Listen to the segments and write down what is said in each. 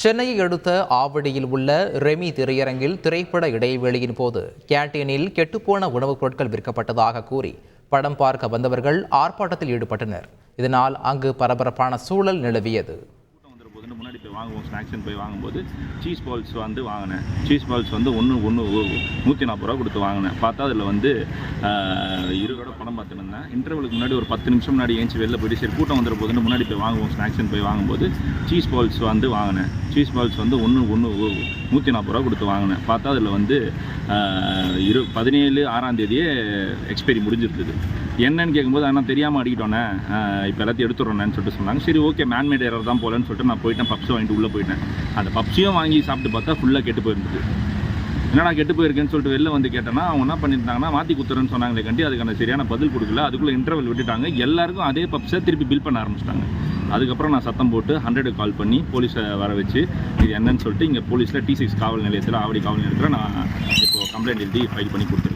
சென்னையை அடுத்த ஆவடியில் உள்ள ரெமி திரையரங்கில் திரைப்பட இடைவேளையின் போது கேண்டீனில் கெட்டுப்போன உணவுப் பொருட்கள் விற்கப்பட்டதாக கூறி படம் பார்க்க வந்தவர்கள் ஆர்ப்பாட்டத்தில் ஈடுபட்டனர். இதனால் அங்கு பரபரப்பான சூழல் நிலவியது கூட்டம் வந்துட போதுன்னு முன்னாடி போய் வாங்குவோம் ஸ்நாக்ஸ்னு போய் வாங்கும்போது சீஸ் பால்ஸ் வந்து வாங்கினேன். சீஸ் பால்ஸ் வந்து ஒன்று ஒன்று நூற்றி நாற்பது ரூபா கொடுத்து வாங்கினேன். பார்த்தா அதில் வந்து இருபது படம் பார்த்துட்டு இருந்தேன். இன்டர்வலுக்கு முன்னாடி ஒரு பத்து நிமிஷம் முன்னாடி ஏஞ்சி வெளில போயிட்டு சரி கூட்டம் வந்துட போதுன்னு முன்னாடி போய் வாங்குவோம் ஸ்நாக்ஸ்னு போய் வாங்கும்போது சீஸ் பால்ஸ் வந்து வாங்கினேன். சீஸ் பால்ஸ் வந்து ஒன்று ஒன்று நூற்றி நாற்பது ரூபா கொடுத்து வாங்கினேன். பார்த்தா அதில் வந்து இரு பதினேழு ஆறாம் தேதியே எக்ஸ்பைரி முடிஞ்சிருந்தது. என்னன்னு கேட்கும்போது ஆனால் தெரியாமல் அடிக்கிட்டோன்னே இப்போ எல்லாத்தையும் எடுத்துடுறோன்னு சொல்லிட்டு சொன்னாங்க. சரி ஓகே மேன்மேட் எரர் தான் போலன்னு சொல்லிட்டு நான் போயிட்டேன். பப்ஸ் வாங்கிட்டு உள்ளே போயிட்டேன். அந்த பப்ஸையும் வாங்கி சாப்பிட்டு பார்த்தா ஃபுல்லாக கெட்டு போயிருந்தது. என்னடா கெட்டு போயிருக்கேன்னு சொல்லிட்டு வெளில வந்து கேட்டேன்னா அவங்க என்ன பண்ணியிருந்தாங்கன்னா மாற்றி குத்துறேன்னு சொன்னாங்களே கண்டி அதுக்கான சரியான பதில் கொடுக்கல. அதுக்குள்ளே இன்டர்வல் விட்டுட்டாங்க. எல்லாருக்கும் அதே பப்ஸை திருப்பி பில் பண்ண ஆரம்பிச்சிட்டாங்க. அதுக்கப்புறம் நான் சத்தம் போட்டு ஹண்ட்ரடுக்கு கால் பண்ணி போலீஸை வர வச்சு இது என்னன்னு சொல்லிட்டு இங்கே போலீஸில் டி சிக்ஸ் காவல் நிலையத்தில் ஆவடி காவல் நிலையத்தில் நான் இப்போ கம்ப்ளைண்ட் எழுதி ஃபைல் பண்ணி கொடுத்துருக்கேன்.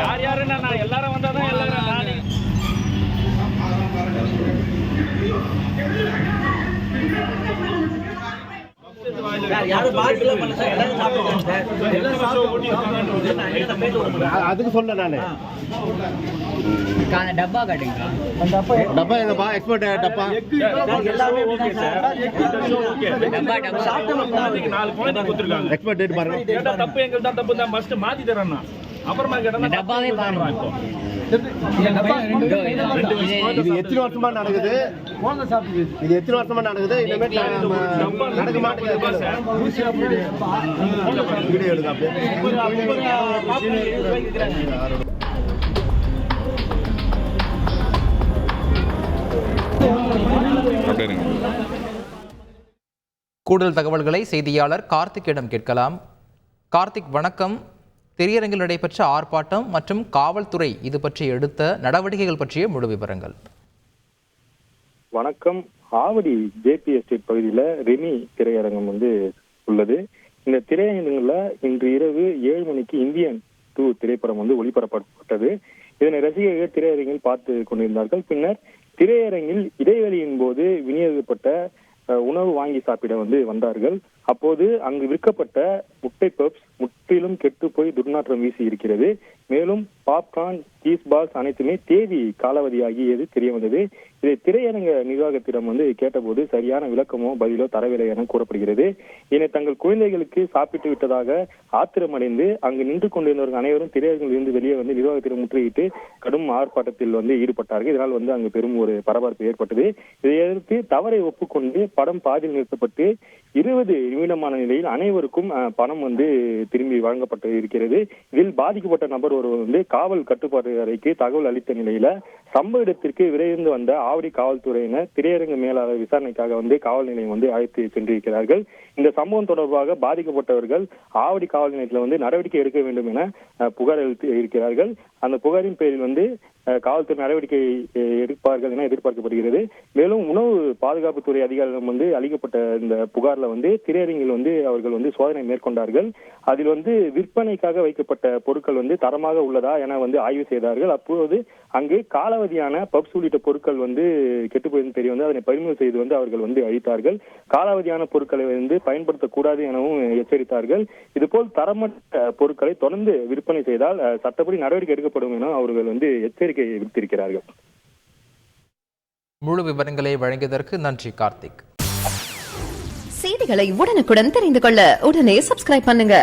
அதுக்கு சொன்னேன் நானு. அந்த டப்பா காட்டுங்க டப்பா எங்கப்பா எக்ஸ்போர்ட் டப்பா? சார், எல்லாமே இப்படிதான் சார். டப்பா டப்பா சாப்பிட்டவங்க நாலு குழந்தை கொடுத்துருக்காங்க. எக்ஸ்போர்ட் டேட் பாருங்க. தப்பு எங்களுக்கு தான் தப்பு தான் ஃபர்ஸ்ட் மாத்தி தரேன்னா. அப்புறமா கேட்டா இந்த டப்பாவே பாருங்க. இது எத்தனை வருஷமா நடக்குது? இது எத்தனை வருஷமா நடக்குது? இனிமேல் நம்ம நடக்க மாட்டேங்குது. வீடியோ எடுங்க அப்படியே கூடுதல் தகவல்களை செய்தியாளர் கார்த்திக்கிடம் கேட்கலாம். கார்த்திக் வணக்கம். திரையரங்கில் நடைபெற்ற ஆர்ப்பாட்டம் மற்றும் காவல்துறை இது பற்றி எடுத்த நடவடிக்கைகள் பற்றிய முழு விவரங்கள். வணக்கம். ஆவடி ஜேபி எஸ்டேட் பகுதியில ரெமி திரையரங்கம் வந்து உள்ளது. இந்த திரையரங்கங்கள்ல இன்று இரவு ஏழு மணிக்கு இந்தியன் டூ திரைப்படம் வந்து ஒளிபரப்பப்பட்டது. இதனை ரசிகர்கள் திரையரங்கில் பார்த்து கொண்டிருந்தார்கள். பின்னர் திரையரங்கில் இடைவெளியின் போது விநியோகிக்கப்பட்ட உணவு வாங்கி சாப்பிட வந்து வந்தார்கள். அப்போது அங்கு விற்கப்பட்ட முட்டை பப்ஸ் முற்றிலும் கெட்டு போய் துர்நாற்றம் வீசி இருக்கிறது. மேலும் பாப்கார்ன் சீஸ் பால்ஸ் அனைத்துமே தேதி காலாவதியாகியது தெரிய வந்தது? இதை திரையரங்க நிர்வாகத்திடம் வந்து கேட்டபோது சரியான விளக்கமோ பதிலோ தரவில்லை என கூறப்படுகிறது. இதனை தங்கள் குழந்தைகளுக்கு சாப்பிட்டு விட்டதாக ஆத்திரமடைந்து அங்கு நின்று கொண்டிருந்தவர்கள் அனைவரும் திரையரங்கில் இருந்து வெளியே வந்து நிர்வாகத்திடம் முற்றுகையிட்டு கடும் ஆர்ப்பாட்டத்தில் வந்து ஈடுபட்டார்கள். இதனால் வந்து அங்கு பெரும் ஒரு பரபரப்பு ஏற்பட்டது. இதை எதிர்த்து தவறை ஒப்புக்கொண்டு படம் பாதியில் நிறுத்தப்பட்டு இருபது நிமிடமான நிலையில் அனைவருக்கும் பணம் வந்து திரும்பி வழங்கப்பட்டு இருக்கிறது. இதில் பாதிக்கப்பட்ட நபர் ஒருவர் வந்து காவல் கட்டுப்பாட்டு அறைக்கு தகவல் அளித்த நிலையில சம்பவ இடத்திற்கு விரைந்து வந்த ஆவடி காவல்துறையினர் திரையரங்கு மேலாளர் விசாரணைக்காக வந்து காவல் நிலையம் வந்து அழைத்து சென்றிருக்கிறார்கள். இந்த சம்பவம் தொடர்பாக பாதிக்கப்பட்டவர்கள் ஆவடி காவல் நிலையத்தில் வந்து நடவடிக்கை எடுக்க வேண்டும் என புகார் அளித்து இருக்கிறார்கள். அந்த புகாரின் பேரில் வந்து காவல்துறை நடவடிக்கை எடுப்பார்கள் என எதிர்பார்க்கப்படுகிறது. மேலும் உணவு பாதுகாப்புத்துறை அதிகாரிடம் வந்து அளிக்கப்பட்ட இந்த புகார்ல வந்து திரையரங்கில் வந்து அவர்கள் வந்து சோதனை மேற்கொண்டார்கள். அதில் வந்து விற்பனைக்காக வைக்கப்பட்ட பொருட்கள் வந்து தரமாக உள்ளதா என வந்து ஆய்வு செய்தார்கள். அப்போது அங்கு காலாவதியான பப்ஸ் உள்ளிட்ட பொருட்கள் வந்து கெட்டு போயிருந்து தெரிய வந்து அதனை பறிமுதல் செய்து வந்து அவர்கள் வந்து அழித்தார்கள். காலாவதியான பொருட்களை வந்து பயன்படுத்தக்கூடாது எனவும் எச்சரித்தார்கள். இதுபோல் தரமற்ற பொருட்களை தொடர்ந்து விற்பனை செய்தால் சட்டப்படி நடவடிக்கை எடுக்கப்படும் என அவர்கள் வந்து எச்சரிக்கை விடுத்திருக்கிறார்கள். முழு விவரங்களை வழங்கியதற்கு நன்றி கார்த்திக். செய்திகளை உடனுக்குடன் தெரிந்து கொள்ள உடனே சப்ஸ்கிரைப் பண்ணுங்க.